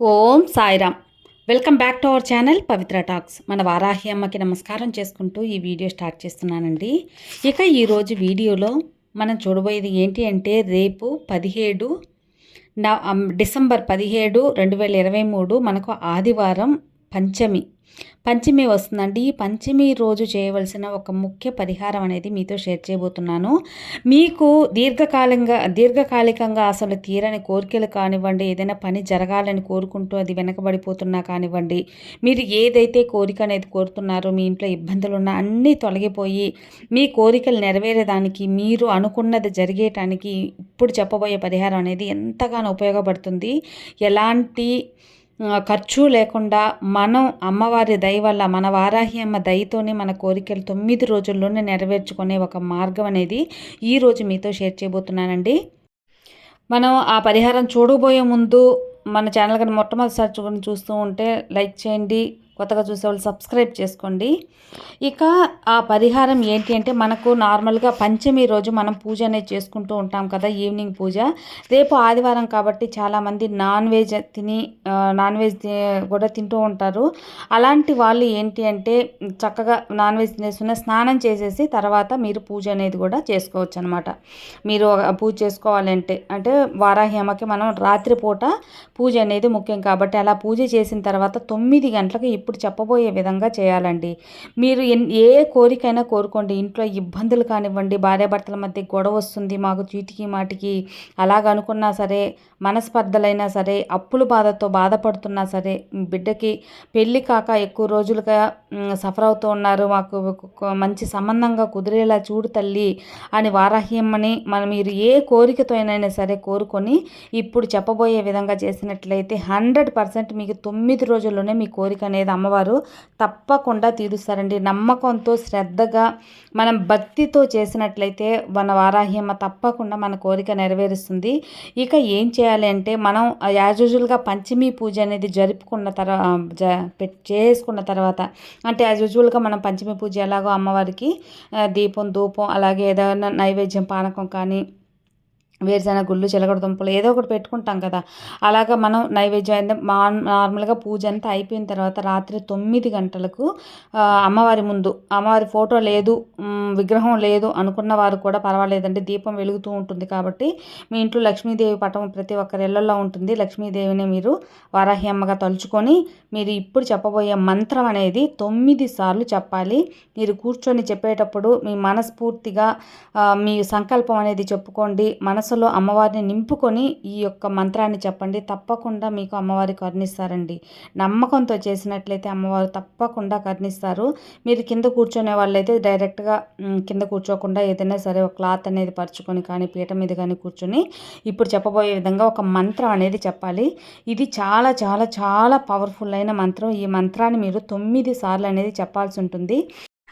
Om Sairam. Welcome back to our channel Pavitra talks. మన వారాహి అమ్మకి నమస్కారం చేసుకుంటూ ఈ వీడియో స్టార్ట్ చేస్తున్నానండి. ఇక ఈరోజు వీడియోలో మనం చూడబోయేది ఏంటి అంటే రేపు పదిహేడు నవ డిసెంబర్ పదిహేడు రెండు వేల ఇరవై మూడు మనకు ఆదివారం పంచమి. పంచమి వస్తుందండి. ఈ పంచమి రోజు చేయవలసిన ఒక ముఖ్య పరిహారం అనేది మీతో షేర్ చేయబోతున్నాను. మీకు దీర్ఘకాలంగా దీర్ఘకాలికంగా అసలు తీరని కోరికలు కానివ్వండి ఏదైనా పని జరగాలని కోరుకుంటూ అది వెనకబడిపోతున్నా కానివ్వండి మీరు ఏదైతే కోరిక అనేది కోరుతున్నారో మీ ఇంట్లో ఇబ్బందులు ఉన్నా అన్నీ తొలగిపోయి మీ కోరికలు నెరవేరేదానికి మీరు అనుకున్నది జరిగేటానికి ఇప్పుడు చెప్పబోయే పరిహారం అనేది ఎంతగానో ఉపయోగపడుతుంది. ఎలాంటి ఖర్చు లేకుండా మనం అమ్మవారి దయ వల్ల మన వారాహి అమ్మ దయతోనే మన కోరికలు తొమ్మిది రోజుల్లోనే నెరవేర్చుకునే ఒక మార్గం అనేది ఈరోజు మీతో షేర్ చేయబోతున్నానండి. మనం ఆ పరిహారం చూడబోయే ముందు మన ఛానల్ కానీ మొట్టమొదటిసారి చూస్తూ ఉంటే లైక్ చేయండి కొత్తగా చూసే వాళ్ళు సబ్స్క్రైబ్ చేసుకోండి. ఇక ఆ పరిహారం ఏంటి అంటే మనకు నార్మల్గా పంచమి రోజు మనం పూజ అనేది చేసుకుంటూ ఉంటాం కదా ఈవినింగ్ పూజ. రేపు ఆదివారం కాబట్టి చాలామంది నాన్ వెజ్ తిని నాన్ వెజ్ కూడా తింటూ ఉంటారు. అలాంటి వాళ్ళు ఏంటి అంటే చక్కగా నాన్ వెజ్ తినేస్తున్న స్నానం చేసేసి తర్వాత మీరు పూజ అనేది కూడా చేసుకోవచ్చు అనమాట మీరు పూజ చేసుకోవాలంటే అంటే వారాహి అమ్మకి మనం రాత్రిపూట పూజ అనేది ముఖ్యం కాబట్టి అలా పూజ చేసిన తర్వాత తొమ్మిది గంటలకు ఇప్పుడు చెప్పబోయే విధంగా చేయాలండి. మీరు ఏ కోరికైనా కోరుకోండి. ఇంట్లో ఇబ్బందులు కానివ్వండి భార్యాభర్తల మధ్య గొడవ వస్తుంది మాకు చీటికి మాటికి అలాగ అనుకున్నా సరే మనస్పర్ధలైనా సరే అప్పుల బాధతో బాధపడుతున్నా సరే బిడ్డకి పెళ్ళి కాక ఎక్కువ రోజులుగా సఫర్ అవుతూ ఉన్నారు. మాకు మంచి సంబంధంగా కుదిరేలా చూడు తల్లి అని వారాహ్యమని మనం మీరు ఏ కోరికతో సరే కోరుకొని ఇప్పుడు చెప్పబోయే విధంగా చేసినట్లయితే హండ్రెడ్ పర్సెంట్ మీకు తొమ్మిది రోజుల్లోనే మీ కోరిక అనేది అమ్మవారు తప్పకుండా తీరుస్తారండి. నమ్మకంతో శ్రద్ధగా మనం భక్తితో చేసినట్లయితే మన వారాహ్యమ్మ తప్పకుండా మన కోరిక నెరవేరుస్తుంది. ఇక ఏం చేయాలి అంటే మనం యాజ్ యూజువల్గా పంచమి పూజ అనేది జరుపుకున్న తర్వాత చేసుకున్న తర్వాత అంటే యాజ్ యూజువల్గా మనం పంచమి పూజ ఎలాగో అమ్మవారికి దీపం ధూపం అలాగే ఏదైనా నైవేద్యం పానకం కానీ వేరుశెనగ గుళ్ళు చిలకడ దుంపలు ఏదో ఒకటి పెట్టుకుంటాం కదా. అలాగా మనం నైవేద్యం మా నార్మల్గా పూజ అంతా అయిపోయిన తర్వాత రాత్రి తొమ్మిది గంటలకు అమ్మవారి ముందు అమ్మవారి ఫోటో లేదు విగ్రహం లేదు అనుకున్న వారు కూడా పర్వాలేదండి. దీపం వెలుగుతూ ఉంటుంది కాబట్టి మీ ఇంట్లో లక్ష్మీదేవి పటం ప్రతి ఒక్కరి ఇళ్ళలో ఉంటుంది. లక్ష్మీదేవిని మీరు వారాహి అమ్మగా తలుచుకొని మీరు ఇప్పుడు చెప్పబోయే మంత్రం అనేది తొమ్మిది సార్లు చెప్పాలి. మీరు కూర్చొని చెప్పేటప్పుడు మీ మనస్ఫూర్తిగా మీ సంకల్పం అనేది చెప్పుకోండి. మనసు మనసులో అమ్మవారిని నింపుకొని ఈ యొక్క మంత్రాన్ని చెప్పండి. తప్పకుండా మీకు అమ్మవారి కరుణిస్తారండి. నమ్మకంతో చేసినట్లయితే అమ్మవారు తప్పకుండా కరుణిస్తారు. మీరు కింద కూర్చునే వాళ్ళైతే డైరెక్ట్గా కింద కూర్చోకుండా ఏదైనా సరే ఒక క్లాత్ అనేది పరుచుకొని కానీ పీట మీద కానీ కూర్చొని ఇప్పుడు చెప్పబోయే విధంగా ఒక మంత్రం అనేది చెప్పాలి. ఇది చాలా చాలా చాలా పవర్ఫుల్ అయిన మంత్రం. ఈ మంత్రాన్ని మీరు తొమ్మిది సార్లు అనేది చెప్పాల్సి ఉంటుంది.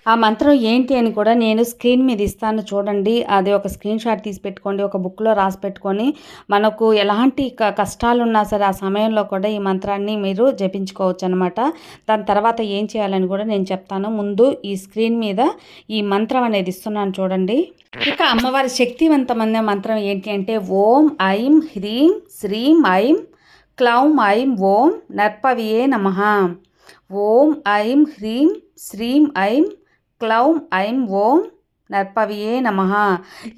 ఆ మంత్రం ఏంటి అని కూడా నేను స్క్రీన్ మీద ఇస్తాను చూడండి. అది ఒక స్క్రీన్ షాట్ తీసి పెట్టుకోండి ఒక బుక్లో రాసి పెట్టుకొని మనకు ఎలాంటి కష్టాలు ఉన్నా సరే ఆ సమయంలో కూడా ఈ మంత్రాన్ని మీరు జపించుకోవచ్చు అనమాట దాని తర్వాత ఏం చేయాలని కూడా నేను చెప్తాను. ముందు ఈ స్క్రీన్ మీద ఈ మంత్రం అనేది ఇస్తున్నాను చూడండి. ఇక అమ్మవారి శక్తివంతమైన మంత్రం ఏంటి అంటే ఓం ఐం హ్రీం శ్రీం ఐం క్లౌం ఐం ఓం నర్పవియే నమ. ఓం ఐం హ్రీం శ్రీం ఐం క్లౌం ఐం ఓం నర్పవియే నమ.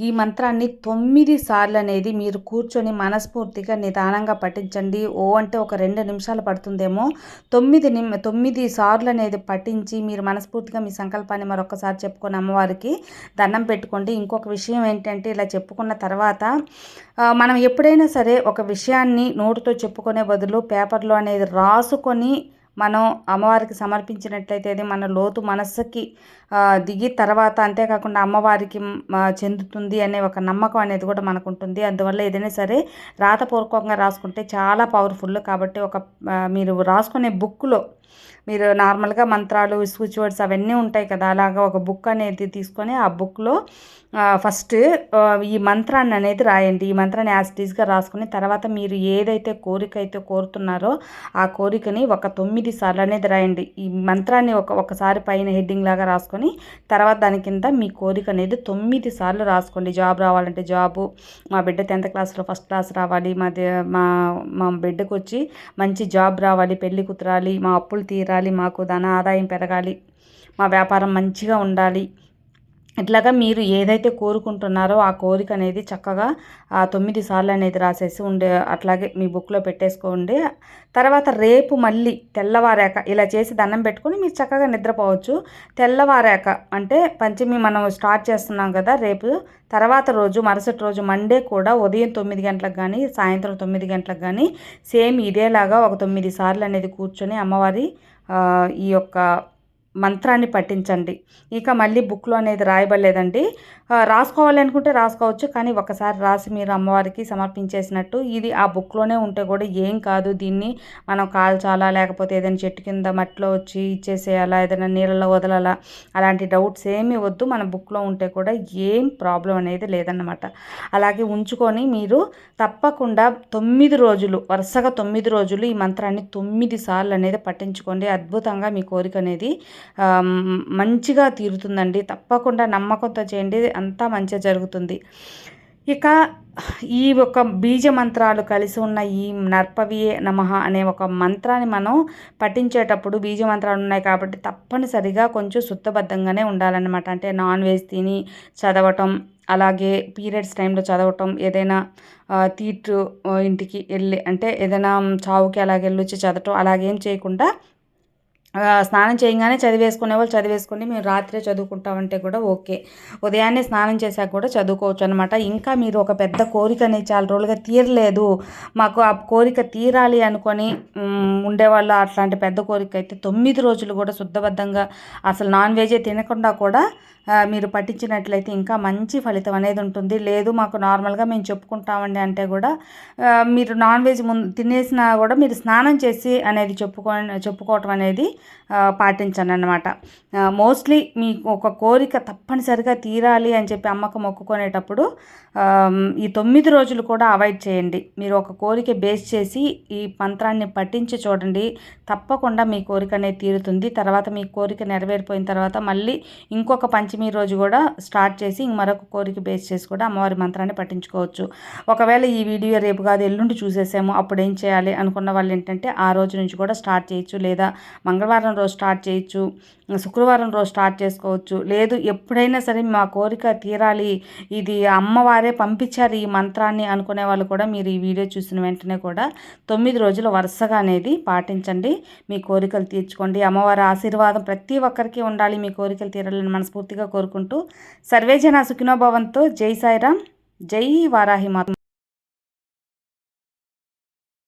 ఈ మంత్రాన్ని తొమ్మిది సార్లు అనేది మీరు కూర్చొని మనస్ఫూర్తిగా నిదానంగా పఠించండి. ఓ అంటే ఒక రెండు నిమిషాలు పడుతుందేమో. తొమ్మిది నిమ్ తొమ్మిది సార్లు అనేది పఠించి మీరు మనస్ఫూర్తిగా మీ సంకల్పాన్ని మరొకసారి చెప్పుకొని అమ్మవారికి దండం పెట్టుకోండి. ఇంకొక విషయం ఏంటంటే ఇలా చెప్పుకున్న తర్వాత మనం ఎప్పుడైనా సరే ఒక విషయాన్ని నోటుతో చెప్పుకునే బదులు పేపర్లో అనేది రాసుకొని మనం అమ్మవారికి సమర్పించినట్లయితే అది మన లోతు మనస్సుకి దిగి తర్వాత అంతేకాకుండా అమ్మవారికి చెందుతుంది అనే ఒక నమ్మకం అనేది కూడా మనకు ఉంటుంది అందువల్ల ఏదైనా సరే రాతపూర్వకంగా రాసుకుంటే చాలా పవర్ఫుల్. కాబట్టి ఒక మీరు రాసుకునే బుక్లో మీరు నార్మల్గా మంత్రాలు స్విచ్ వర్డ్స్ అవన్నీ ఉంటాయి కదా అలాగా ఒక బుక్ అనేది తీసుకొని ఆ బుక్లో ఫస్ట్ ఈ మంత్రాన్ని అనేది రాయండి. ఈ మంత్రాన్ని యాజ్ టీజ్గా రాసుకుని తర్వాత మీరు ఏదైతే కోరిక అయితే కోరుతున్నారో ఆ కోరికని ఒక తొమ్మిది తొమ్మిది సార్లు అనేది రాయండి. ఈ మంత్రాన్ని ఒక ఒకసారి పైన హెడ్డింగ్ లాగా రాసుకొని తర్వాత దాని కింద మీ కోరిక అనేది తొమ్మిది సార్లు రాసుకోండి. జాబ్ రావాలంటే జాబు. మా బిడ్డ టెన్త్ క్లాస్లో ఫస్ట్ క్లాస్ రావాలి. మా మా మా బిడ్డకు వచ్చి మంచి జాబ్ రావాలి. పెళ్ళి కుదరాలి మా అప్పులు తీరాలి. మాకు ధన ఆదాయం పెరగాలి. మా వ్యాపారం మంచిగా ఉండాలి. ఇట్లాగా మీరు ఏదైతే కోరుకుంటున్నారో ఆ కోరిక అనేది చక్కగా ఆ తొమ్మిది సార్లు అనేది రాసేసి ఉండే అట్లాగే మీ బుక్లో పెట్టేసుకోండి. తర్వాత రేపు మళ్ళీ తెల్లవారాక ఇలా చేసి దండం పెట్టుకుని మీరు చక్కగా నిద్రపోవచ్చు. తెల్లవారాక అంటే పంచమి మనం స్టార్ట్ చేస్తున్నాం కదా రేపు తర్వాత రోజు మరుసటి రోజు మండే కూడా ఉదయం తొమ్మిది గంటలకు కానీ సాయంత్రం తొమ్మిది గంటలకు కానీ సేమ్ ఇదేలాగా ఒక తొమ్మిది సార్లు అనేది కూర్చొని అమ్మవారి ఈ యొక్క మంత్రాన్ని పఠించండి. ఇక మళ్ళీ బుక్లో అనేది రాయబడలేదండి. రాసుకోవాలి అనుకుంటే రాసుకోవచ్చు కానీ ఒకసారి రాసి మీరు అమ్మవారికి సమర్పించేసినట్టు ఇది ఆ బుక్లోనే ఉంటే కూడా ఏం కాదు. దీన్ని మనం కాల్చాలా లేకపోతే ఏదైనా చెట్టు కింద మట్టిలో వచ్చి ఇచ్చేసేయాలా ఏదైనా నీళ్ళలో వదలాలా అలాంటి డౌట్స్ ఏమీ వద్దు. మన బుక్లో ఉంటే కూడా ఏం ప్రాబ్లం అనేది లేదన్నమాట. అలాగే ఉంచుకొని మీరు తప్పకుండా తొమ్మిది రోజులు వరుసగా తొమ్మిది రోజులు ఈ మంత్రాన్ని తొమ్మిది సార్లు అనేది పట్టించుకోండి అద్భుతంగా మీ కోరిక అనేది మంచిగా తీరుతుందండి. తప్పకుండా నమ్మకంతో చేయండి. అంతా మంచిగా జరుగుతుంది. ఇక ఈ ఒక బీజ మంత్రాలు కలిసి ఉన్న ఈ నర్పవియే నమ అనే ఒక మంత్రాన్ని మనం పఠించేటప్పుడు బీజ మంత్రాలు ఉన్నాయి కాబట్టి తప్పనిసరిగా కొంచెం శుద్ధబద్ధంగానే ఉండాలన్నమాట. అంటే నాన్ వెజ్ తిని చదవటం అలాగే పీరియడ్స్ టైంలో చదవటం ఏదైనా తీటు ఇంటికి వెళ్ళి అంటే ఏదైనా చావుకి అలాగే వెళ్ళొచ్చి చదవటం అలాగేం చేయకుండా స్నానం చేయగానే చదివేసుకునే వాళ్ళు చదివేసుకుని మేము రాత్రే చదువుకుంటామంటే కూడా ఓకే. ఉదయాన్నే స్నానం చేశాక కూడా చదువుకోవచ్చు అనమాట ఇంకా మీరు ఒక పెద్ద కోరికని చాలా రోజులుగా తీరలేదు. మాకు ఆ కోరిక తీరాలి అనుకొని ఉండేవాళ్ళు అట్లాంటి పెద్ద కోరిక అయితే తొమ్మిది రోజులు కూడా శుద్ధబద్ధంగా అసలు నాన్ వెజే తినకుండా కూడా మీరు పట్టించినట్లయితే ఇంకా మంచి ఫలితం అనేది ఉంటుంది. లేదు మాకు నార్మల్గా మేము చెప్పుకుంటామండి అంటే కూడా మీరు నాన్ వెజ్ ముందు తినేసినా కూడా మీరు స్నానం చేసి అనేది చెప్పుకో చెప్పుకోవటం అనేది పాటించండి అనమాట మోస్ట్లీ మీకు ఒక కోరిక తప్పనిసరిగా తీరాలి అని చెప్పి అమ్మకు మొక్కుకునేటప్పుడు ఈ తొమ్మిది రోజులు కూడా అవాయిడ్ చేయండి. మీరు ఒక కోరిక బేస్ చేసి ఈ మంత్రాన్ని పఠించి చూడండి. తప్పకుండా మీ కోరిక అనేది తీరుతుంది. తర్వాత మీ కోరిక నెరవేరిపోయిన తర్వాత మళ్ళీ ఇంకొక పంచమి రోజు కూడా స్టార్ట్ చేసి మరొక కోరిక బేస్ చేసి కూడా అమ్మవారి మంత్రాన్ని పఠించుకోవచ్చు. ఒకవేళ ఈ వీడియో రేపు కాదు ఎల్లుండి చూసేసాము అప్పుడు ఏం చేయాలి అనుకున్న వాళ్ళు ఏంటంటే ఆ రోజు నుంచి కూడా స్టార్ట్ చేయొచ్చు. లేదా మంగళవారం రోజు స్టార్ట్ చేయొచ్చు. శుక్రవారం రోజు స్టార్ట్ చేసుకోవచ్చు. లేదు ఎప్పుడైనా సరే మా కోరిక తీరాలి. ఇది అమ్మవారే పంపించారు ఈ మంత్రాన్ని అనుకునే వాళ్ళు కూడా మీరు ఈ వీడియో చూసిన వెంటనే కూడా తొమ్మిది రోజులు వరుసగా అనేది పాటించండి. మీ కోరికలు తీర్చుకోండి. అమ్మవారి ఆశీర్వాదం ప్రతి ఒక్కరికి ఉండాలి. మీ కోరికలు తీరాలని మనస్ఫూర్తిగా కోరుకుంటూ సర్వేజన సుఖినోభవంతో జై సాయిరామ్. జై వారాహి మాత.